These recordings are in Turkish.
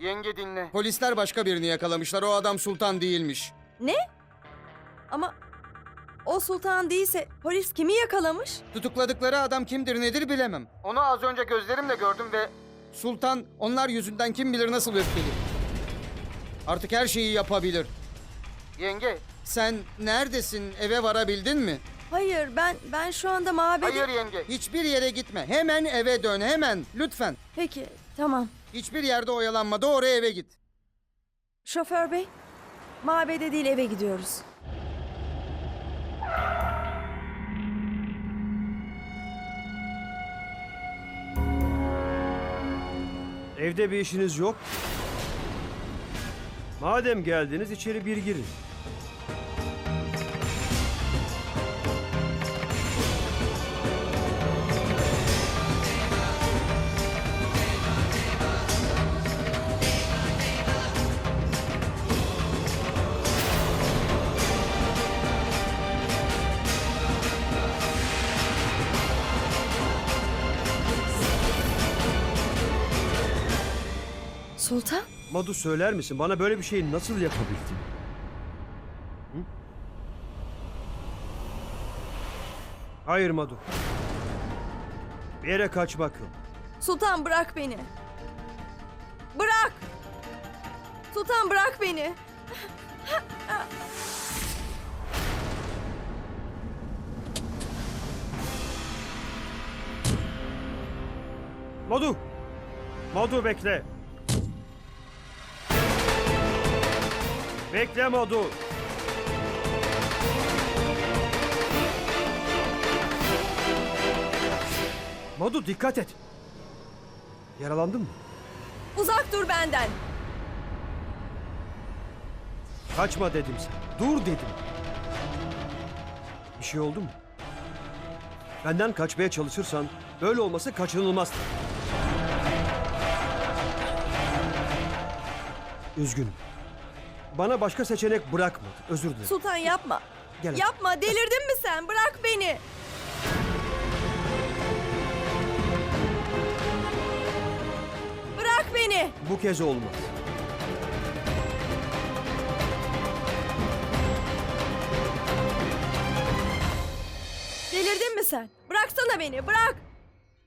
Yenge dinle. Polisler başka birini yakalamışlar. O adam sultan değilmiş. Ne? Ama o sultan değilse polis kimi yakalamış? Tutukladıkları adam kimdir nedir bilemem. Onu az önce gözlerimle gördüm ve Sultan onlar yüzünden kim bilir nasıl öfkeli. Artık her şeyi yapabilir. yenge. Sen neredesin? Eve varabildin mi? Hayır ben ben şu anda mabede... Hayır yenge. Hiçbir yere gitme. Hemen eve dön. Hemen. Lütfen. Peki tamam. Hiçbir yerde oyalanma. Doğru eve git. Şoför bey mabede değil eve gidiyoruz. Evde bir işiniz yok. Madem geldiniz içeri bir girin. Sultan? Madu söyler misin bana böyle bir şeyi nasıl yapabildin? Hı? Hayır Madu. Bir yere kaçmak yok. Sultan bırak beni. Bırak. Sultan bırak beni. Madu! Madu bekle. Bekle Madu. Madu dikkat et. Yaralandın mı? Uzak dur benden. Kaçma dedim sana. Dur dedim. Bir şey oldu mu? Benden kaçmaya çalışırsan böyle olması kaçınılmaz. Üzgünüm. Bana başka seçenek bırakmadı. Özür dilerim. Sultan yapma. Gel. Yapma delirdin mi sen? Bırak beni. Bırak beni. Bu kez olmaz. Delirdin mi sen? Bıraksana beni. Bırak.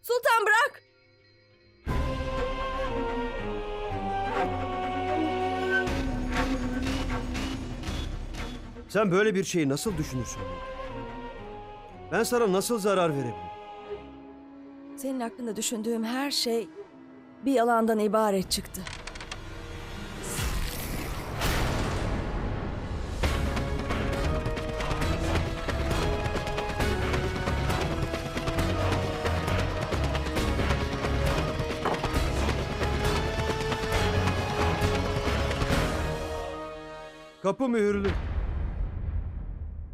Sultan bırak. Sen böyle bir şeyi nasıl düşünürsün? Ben sana nasıl zarar verebilirim? Senin hakkında düşündüğüm her şey bir yalandan ibaret çıktı. Kapı mühürlü.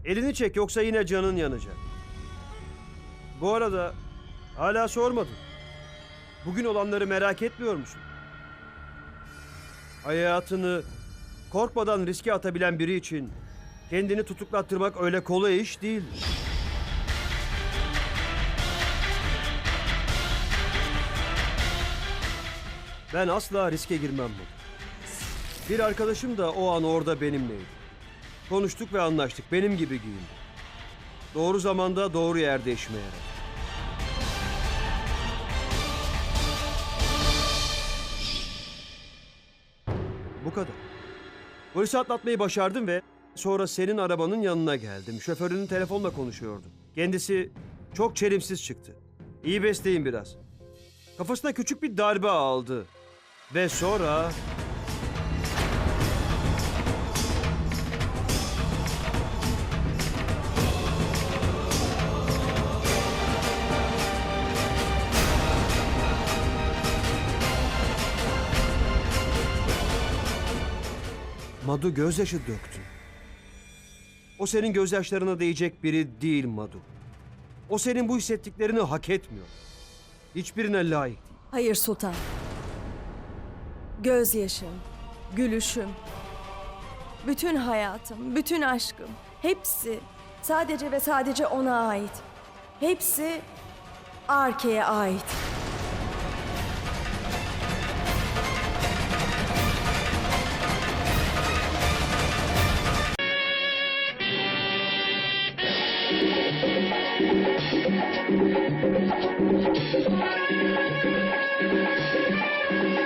Elini çek yoksa yine canın yanacak. Bu arada hala sormadın. Bugün olanları merak etmiyor musun? Hayatını korkmadan riske atabilen biri için kendini tutuklattırmak öyle kolay iş değil. Ben asla riske girmem bu. Bir arkadaşım da o an orada benimleydi. Konuştuk ve anlaştık. Benim gibi giyindi. Doğru zamanda doğru yerde işime yaradı. Bu kadar. Polisi atlatmayı başardım ve sonra senin arabanın yanına geldim. Şoförünün telefonla konuşuyordu. Kendisi çok çelimsiz çıktı. İyi besleyin biraz. Kafasına küçük bir darbe aldı. Ve sonra... Madu gözyaşı döktü. O senin gözyaşlarına değecek biri değil Madu. O senin bu hissettiklerini hak etmiyor. Hiçbirine layık değil. Hayır Sultan. Gözyaşım, gülüşüm, bütün hayatım, bütün aşkım, hepsi sadece ve sadece ona ait. Hepsi Arke'ye ait. すごい!